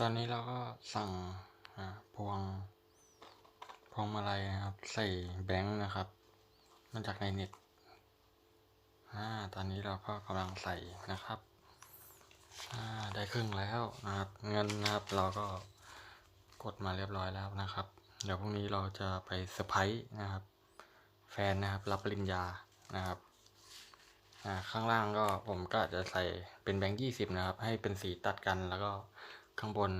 ตอนนี้เราก็สั่งพวงพวงมาลัยนะครับ ใส่แบงค์นะครับ มาจากในเน็ตตอนนี้เราก็กำลังใส่นะครับได้ครึ่งแล้วนะครับ เงินนะครับเราก็กดมาเรียบร้อยแล้วนะครับ เดี๋ยวพรุ่งนี้เราจะไปเซอร์ไพรส์นะครับ แฟนนะครับรับปริญญานะครับข้างล่างก็ผมก็จจะใส่เป็นแบงค์ยี่สิบนะครับ ให้เป็นสีตัดกันแล้วก็ ข้างบน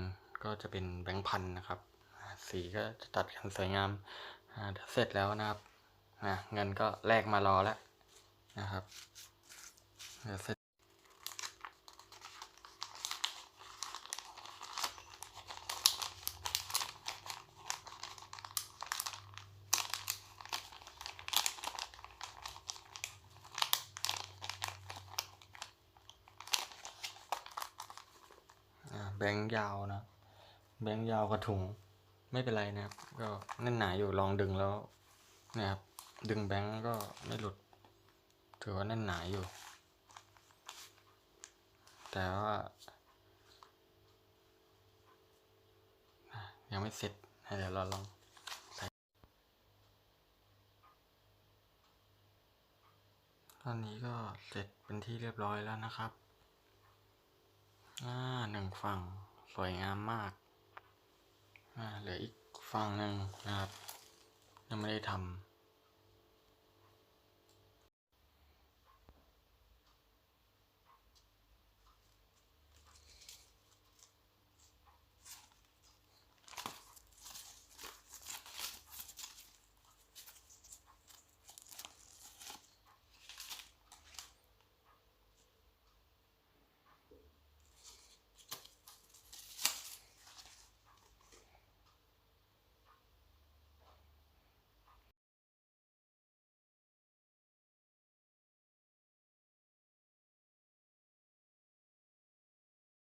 ก็จะเป็นแบงค์พันนะครับ สีก็จะตัดกันสวยงามเสร็จแล้วนะครับเงินก็แลกมารอแล้วนะครับเดี๋ยวเสร็จ แบงค์ยาวนะ แบงค์ยาวกระถุง ไม่เป็นไรนะครับ ก็แน่นหนาอยู่ลองดึงแล้วนะครับ ดึงแบงค์ก็ไม่หลุด ถือว่าแน่นหนาอยู่ แต่ว่า ยังไม่เสร็จเดี๋ยวเราลองใส่ตอนนี้ก็เสร็จเป็นที่เรียบร้อยแล้วนะครับ อ่า ฝั่งสวยงามมากเหลืออีกฝั่งหนึ่งนะครับ ยังไม่ได้ทำ